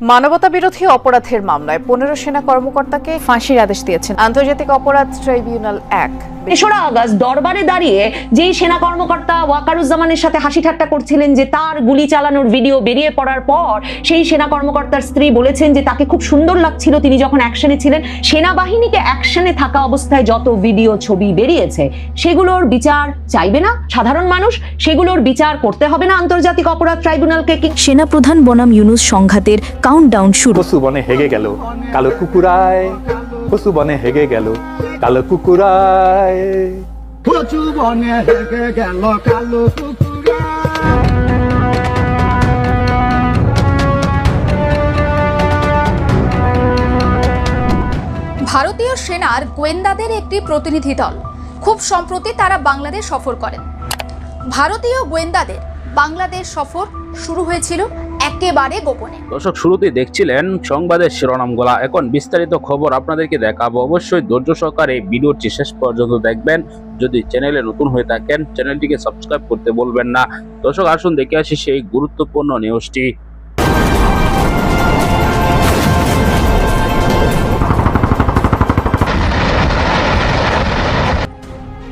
মানবতা বিরোধী অপরাধের মামলায় পনেরো সেনা কর্মকর্তাকে ফাঁসির আদেশ দিয়েছেন। আন্তর্জাতিক অপরাধ ট্রাইব্যুনাল এক। তেসরা আগস্ট দরবারে দাঁড়িয়ে যেই সেনা কর্মকর্তা ওয়াকারুজ্জামানের সাথে হাসি ঠাট্টা করছিলেন যে তার গুলি চালানোর ভিডিও বেরিয়ে পড়ার পর সেই সেনা কর্মকর্তার স্ত্রী বলেছেন যে তাকে খুব সুন্দর লাগছিল। তিনি যখন অ্যাকশনে ছিলেন সেনাবাহিনীকে অ্যাকশনে থাকা অবস্থায় যত ভিডিও ছবি বেরিয়েছে সেগুলোর বিচার চাইবে না সাধারণ মানুষ সেগুলোর বিচার করতে হবে না আন্তর্জাতিক অপরাধ ট্রাইব্যুনালকে কি? সেনাপ্রধান বনাম ইউনুস সংঘাতের কাউন্টডাউন শুরু। পশু বনে হেগে গেল কালো কুকুরায় বনে হেগে গেল। কালো কুকুরায়। কচু বনে হেগে গেল কালো ভারতীয় সেনার গোয়েন্দাদের একটি প্রতিনিধি দল। খুব সম্প্রতি তারা বাংলাদেশ সফর করেন। ভারতীয় গোয়েন্দাদের বাংলাদেশ সফর শুরু হয়েছিল একেবারে গোপনে। দর্শক, শুরুতেই দেখছিলেন সংবাদের শিরোনামগুলা। এখন বিস্তারিত খবর আপনাদেরকে দেখাবো। অবশ্যই ধৈর্য সহকারে ভিডিওটি শেষ পর্যন্ত দেখবেন। যদি চ্যানেলে নতুন হয়ে থাকেন, চ্যানেলটিকে সাবস্ক্রাইব করতে বলবেন না। দর্শক, আসুন দেখে আসি সেই গুরুত্বপূর্ণ নিউজটি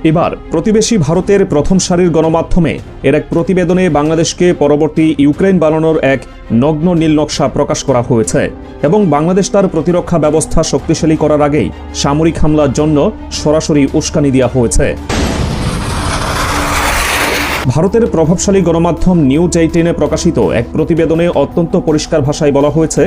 এবার প্রতিবেশী ভারতের প্রথম সারির গণমাধ্যমে এর এক প্রতিবেদনে বাংলাদেশকে পরবর্তী ইউক্রেন বানানোর এক নগ্ন নীল নকশা প্রকাশ করা হয়েছে এবং বাংলাদেশ তার প্রতিরক্ষা ব্যবস্থা শক্তিশালী করার আগেই সামরিক হামলার জন্য সরাসরি উস্কানি দেওয়া হয়েছে। ভারতের প্রভাবশালী গণমাধ্যম নিউজ এইটিনে প্রকাশিত এক প্রতিবেদনে অত্যন্ত পরিষ্কার ভাষায় বলা হয়েছে,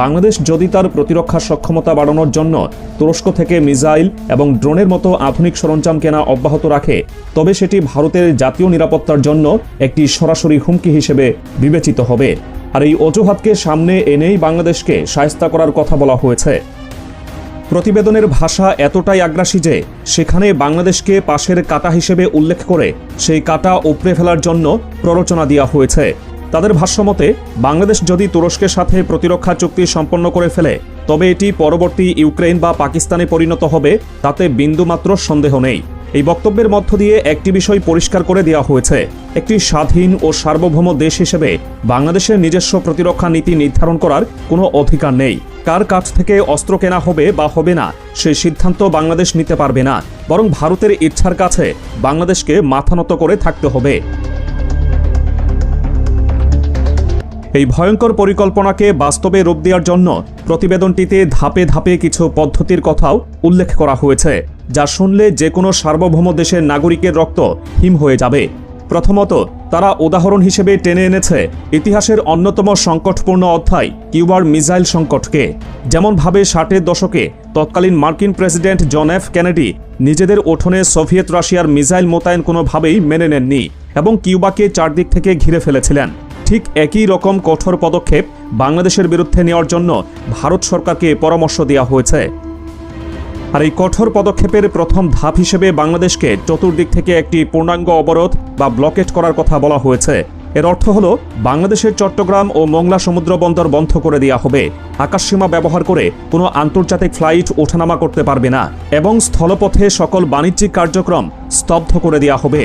বাংলাদেশ যদি তার প্রতিরক্ষা সক্ষমতা বাড়ানোর জন্য তুরস্ক থেকে মিসাইল এবং ড্রোনের মতো আধুনিক সরঞ্জাম কেনা অব্যাহত রাখে, তবে সেটি ভারতের জাতীয় নিরাপত্তার জন্য একটি সরাসরি হুমকি হিসেবে বিবেচিত হবে। আর এই অজুহাতকে সামনে এনেই বাংলাদেশকে সায়স্তা করার কথা বলা হয়েছে। প্রতিবেদনের ভাষা এতটাই আগ্রাসী যে সেখানে বাংলাদেশকে পাশের কাটা হিসেবে উল্লেখ করে সেই কাটা উপড়ে ফেলার জন্য প্ররোচনা দেওয়া হয়েছে। তাদের ভাষ্যমতে বাংলাদেশ যদি তুরস্কের সাথে প্রতিরক্ষা চুক্তি সম্পন্ন করে ফেলে, তবে এটি পরবর্তী ইউক্রেন বা পাকিস্তানে পরিণত হবে, তাতে বিন্দুমাত্র সন্দেহ নেই। এই বক্তব্যের মধ্য দিয়ে একটি বিষয় পরিষ্কার করে দেওয়া হয়েছে। একটি স্বাধীন ও সার্বভৌম দেশ হিসেবে বাংলাদেশের নিজস্ব প্রতিরক্ষা নীতি নির্ধারণ করার কোনো অধিকার নেই। কার কাছ থেকে অস্ত্র কেনা হবে বা হবে না সেই সিদ্ধান্ত বাংলাদেশ নিতে পারবে না। বরং ভারতের ইচ্ছার কাছে বাংলাদেশকে মাথা নত করে থাকতে হবে। এই ভয়ঙ্কর পরিকল্পনাকে বাস্তবে রূপ দেওয়ার জন্য প্রতিবেদনটিতে ধাপে ধাপে কিছু পদ্ধতির কথাও উল্লেখ করা হয়েছে, যা শুনলে যে কোনো সার্বভৌম দেশের নাগরিকের রক্ত হিম হয়ে যাবে। প্রথমত, তারা উদাহরণ হিসেবে টেনে এনেছে ইতিহাসের অন্যতম সংকটপূর্ণ অধ্যায় কিউবার মিসাইল সংকটকে। যেমনভাবে ষাটের দশকে তৎকালীন মার্কিন প্রেসিডেন্ট জন এফ কেনেডি নিজেদের উঠোনে সোভিয়েত রাশিয়ার মিসাইল মোতায়েন কোনোভাবেই মেনে নেননি এবং কিউবাকে চারদিক থেকে ঘিরে ফেলেছিলেন। ঠিক একই রকম কঠোর পদক্ষেপ বাংলাদেশের বিরুদ্ধে নেওয়ার জন্য ভারত সরকারকে পরামর্শ দেওয়া হয়েছে। আর এই কঠোর পদক্ষেপের প্রথম ধাপ হিসেবে বাংলাদেশকে চতুর্দিক থেকে একটি পূর্ণাঙ্গ অবরোধ বা ব্লকেট করার কথা বলা হয়েছে। এর অর্থ হল, বাংলাদেশের চট্টগ্রাম ও মোংলা সমুদ্র বন্দর বন্ধ করে দেওয়া হবে। আকাশসীমা ব্যবহার করে কোনো আন্তর্জাতিক ফ্লাইট ওঠানামা করতে পারবে না এবং স্থলপথে সকল বাণিজ্যিক কার্যক্রম স্তব্ধ করে দেওয়া হবে।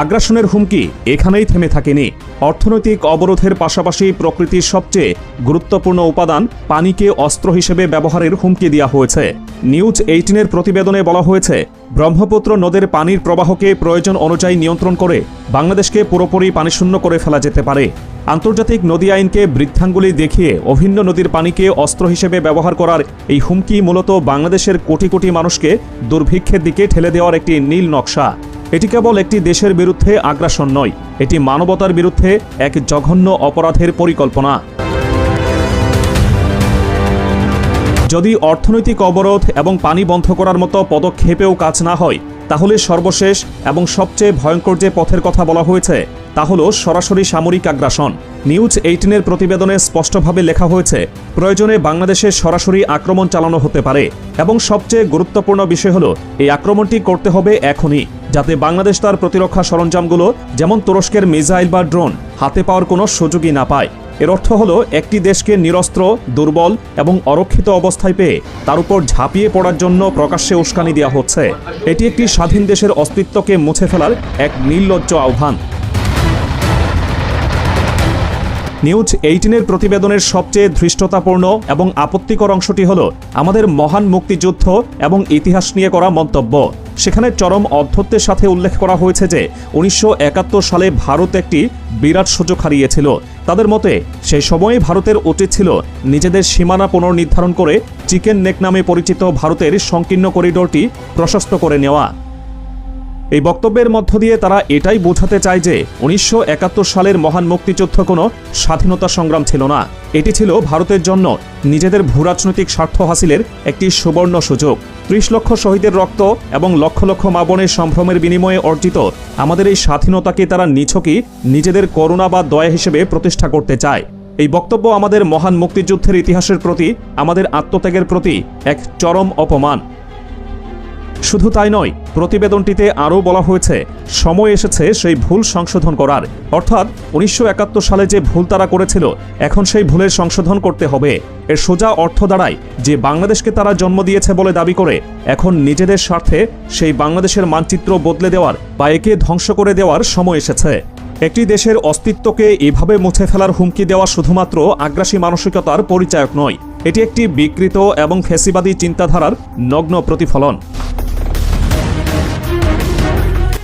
আগ্রাসনের হুমকি এখানেই থেমে থাকেনি। অর্থনৈতিক অবরোধের পাশাপাশি প্রকৃতির সবচেয়ে গুরুত্বপূর্ণ উপাদান পানিকে অস্ত্র হিসেবে ব্যবহারের হুমকি দেওয়া হয়েছে। নিউজ এইটিনের প্রতিবেদনে বলা হয়েছে, ব্রহ্মপুত্র নদের পানির প্রবাহকে প্রয়োজন অনুযায়ী নিয়ন্ত্রণ করে বাংলাদেশকে পুরোপুরি পানিশূন্য করে ফেলা যেতে পারে। আন্তর্জাতিক নদী আইনকে বৃদ্ধাঙ্গুলি দেখিয়ে অভিন্ন নদীর পানিকে অস্ত্র হিসেবে ব্যবহার করার এই হুমকি মূলত বাংলাদেশের কোটি কোটি মানুষকে দুর্ভিক্ষের দিকে ঠেলে দেওয়ার একটি নীল নকশা। এটি কেবল একটি দেশের বিরুদ্ধে আগ্রাসন নয় এটি মানবতার বিরুদ্ধে এক জঘন্য অপরাধের পরিকল্পনা। যদি অর্থনৈতিক অবরোধ এবং পানি বন্ধ করার মতো পদক্ষেপেও কাজ না হয়, তাহলে সর্বশেষ এবং সবচেয়ে ভয়ঙ্কর যে পথের কথা বলা হয়েছে, তা হল সরাসরি সামরিক আগ্রাসন। নিউজ এইটিনের প্রতিবেদনে স্পষ্টভাবে লেখা হয়েছে, প্রয়োজনে বাংলাদেশে সরাসরি আক্রমণ চালানো হতে পারে এবং সবচেয়ে গুরুত্বপূর্ণ বিষয় হল, এই আক্রমণটি করতে হবে এখনই, যাতে বাংলাদেশ তার প্রতিরক্ষা সরঞ্জামগুলো, যেমন তুরস্কের মিসাইল বা ড্রোন, হাতে পাওয়ার কোনো সুযোগই না পায়। এর অর্থ হলো, একটি দেশকে নিরস্ত্র, দুর্বল এবং অরক্ষিত অবস্থায় পেয়ে তার উপর ঝাঁপিয়ে পড়ার জন্য প্রকাশ্যে উস্কানি দেওয়া হচ্ছে। এটি একটি স্বাধীন দেশের অস্তিত্বকে মুছে ফেলার এক নির্লজ্জ আহ্বান। নিউজ এইটিনের প্রতিবেদনের সবচেয়ে ধৃষ্টতাপূর্ণ এবং আপত্তিকর অংশটি হল, আমাদের মহান মুক্তিযুদ্ধ এবং ইতিহাস নিয়ে করা মন্তব্য। সেখানে চরম অধ্যত্বের সাথে উল্লেখ করা হয়েছে যে, উনিশশো একাত্তর সালে ভারত একটি বিরাট সুযোগ হারিয়েছিল। তাদের মতে, সেই সময়ে ভারতের উচিত ছিল নিজেদের সীমানা পুনর্নির্ধারণ করে চিকেন নেক নামে পরিচিত ভারতের সংকীর্ণ করিডোরটি প্রশস্ত করে নেওয়া। এই বক্তব্যের মধ্য দিয়ে তারা এটাই বোঝাতে চায় যে উনিশশো একাত্তর সালের মহান মুক্তিযুদ্ধ কোনো স্বাধীনতা সংগ্রাম ছিল না। এটি ছিল ভারতের জন্য নিজেদের ভূরাজনৈতিক স্বার্থ হাসিলের একটি সুবর্ণ সুযোগ। ত্রিশ লক্ষ শহীদের রক্ত এবং লক্ষ লক্ষ মা বোনের সম্ভ্রমের বিনিময়ে অর্জিত আমাদের এই স্বাধীনতাকে তারা নিছকই নিজেদের করুণা বা দয়া হিসেবে প্রতিষ্ঠা করতে চায়। এই বক্তব্য আমাদের মহান মুক্তিযুদ্ধের ইতিহাসের প্রতি, আমাদের আত্মত্যাগের প্রতি এক চরম অপমান। শুধু তাই নয়, প্রতিবেদনটিতে আরও বলা হয়েছে, সময় এসেছে সেই ভুল সংশোধন করার। অর্থাৎ উনিশশো একাত্তর সালে যে ভুল তারা করেছিল, এখন সেই ভুলের সংশোধন করতে হবে। এর সোজা অর্থ দাঁড়ায়, যে বাংলাদেশকে তারা জন্ম দিয়েছে বলে দাবি করে, এখন নিজেদের স্বার্থে সেই বাংলাদেশের মানচিত্র বদলে দেওয়ার বা একে ধ্বংস করে দেওয়ার সময় এসেছে। একটি দেশের অস্তিত্বকে এভাবে মুছে ফেলার হুমকি দেওয়া শুধুমাত্র আগ্রাসী মানসিকতার পরিচায়ক নয়, এটি একটি বিকৃত এবং ফ্যাসিবাদী চিন্তাধারার নগ্ন প্রতিফলন।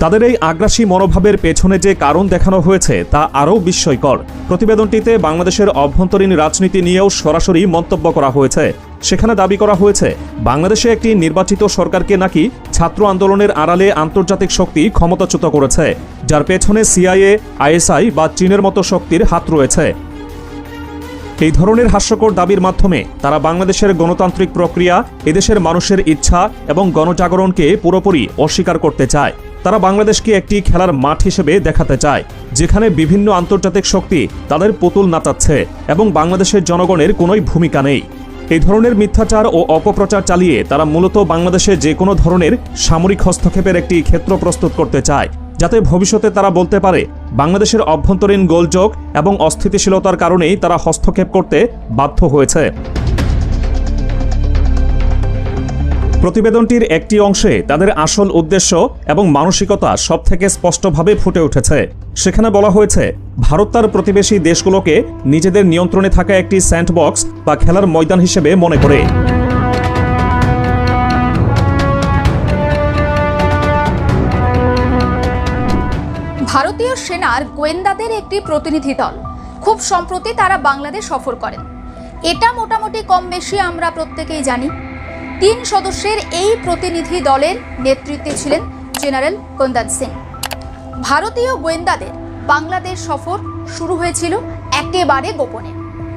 তাদের এই আগ্রাসী মনোভাবের পেছনে যে কারণ দেখানো হয়েছে, তা আরও বিস্ময়কর। প্রতিবেদনটিতে বাংলাদেশের অভ্যন্তরীণ রাজনীতি নিয়েও সরাসরি মন্তব্য করা হয়েছে। সেখানে দাবি করা হয়েছে, বাংলাদেশে একটি নির্বাচিত সরকারকে নাকি ছাত্র আন্দোলনের আড়ালে আন্তর্জাতিক শক্তি ক্ষমতাচ্যুত করেছে, যার পেছনে সিআইএ, আইএসআই বা চীনের মতো শক্তির হাত রয়েছে। এই ধরনের হাস্যকর দাবির মাধ্যমে তারা বাংলাদেশের গণতান্ত্রিক প্রক্রিয়া, এদেশের মানুষের ইচ্ছা এবং গণজাগরণকে পুরোপুরি অস্বীকার করতে চায়। তারা বাংলাদেশকে একটি খেলার মাঠ হিসেবে দেখাতে চায়, যেখানে বিভিন্ন আন্তর্জাতিক শক্তি তাদের পুতুল নাচাচ্ছে এবং বাংলাদেশের জনগণের কোনোই ভূমিকা নেই। এই ধরনের মিথ্যাচার ও অপপ্রচার চালিয়ে তারা মূলত বাংলাদেশে যে কোনো ধরনের সামরিক হস্তক্ষেপের একটি ক্ষেত্র প্রস্তুত করতে চায়, যাতে ভবিষ্যতে তারা বলতে পারে, বাংলাদেশের অভ্যন্তরীণ গোলযোগ এবং অস্থিতিশীলতার কারণেই তারা হস্তক্ষেপ করতে বাধ্য হয়েছে। প্রতিবেদনটির একটি অংশে তাদের আসল উদ্দেশ্য এবং মানসিকতা সব থেকে স্পষ্টভাবে ফুটে উঠেছে। সেখানে বলা হয়েছে, ভারত তার প্রতিবেশী দেশগুলোকে নিজেদের নিয়ন্ত্রণে থাকা একটি স্যান্ডবক্স বা খেলার ময়দান হিসেবে মনে করে। ভারতীয় সেনার গোয়েন্দাদের একটি প্রতিনিধি দল। খুব সম্প্রতি তারা বাংলাদেশ সফর করেন। এটা মোটামুটি কম বেশি আমরা প্রত্যেকেই জানি। তিন সদস্যের এই প্রতিনিধি দলের নেতৃত্বে ছিলেন জেনারেল কুন্দন সিং। ভারতীয় গোয়েন্দাদের বাংলাদেশ সফর শুরু হয়েছিল একেবারে গোপনে।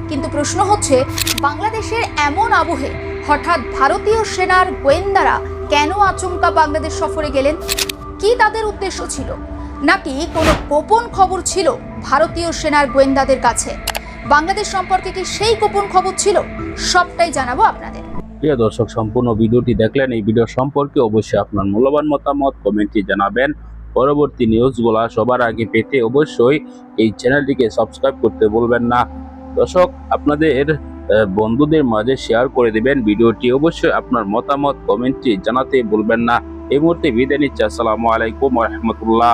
কিন্তু প্রশ্ন হচ্ছে, বাংলাদেশের এমন আবহে হঠাৎ ভারতীয় সেনার গোয়েন্দারা কেন আচমকা বাংলাদেশ সফরে গেলেন? কি তাদের উদ্দেশ্য ছিল? নাকি কোনো গোপন খবর ছিল ভারতীয় সেনার গোয়েন্দাদের কাছে? বাংলাদেশ সম্পর্কে কি সেই গোপন খবর ছিল? সবটাই জানাব আপনাদের। প্রিয় দর্শক, সম্পূর্ণ ভিডিওটি দেখলেন, এই ভিডিও সম্পর্কে অবশ্যই আপনার মূল্যবান মতামত কমেন্টে জানাবেন। পরবর্তী নিউজগুলা সবার আগে পেতে অবশ্যই এই চ্যানেলটিকে সাবস্ক্রাইব করতে বলবেন না। দর্শক, আপনাদের বন্ধুদের মাঝে শেয়ার করে দেবেন ভিডিওটি, অবশ্যই আপনার মতামত কমেন্টে জানাতে বলবেন না। এই মুহূর্তে বিদায় নিচ্ছে। আসসালামু আলাইকুম রহমতুল্লাহ।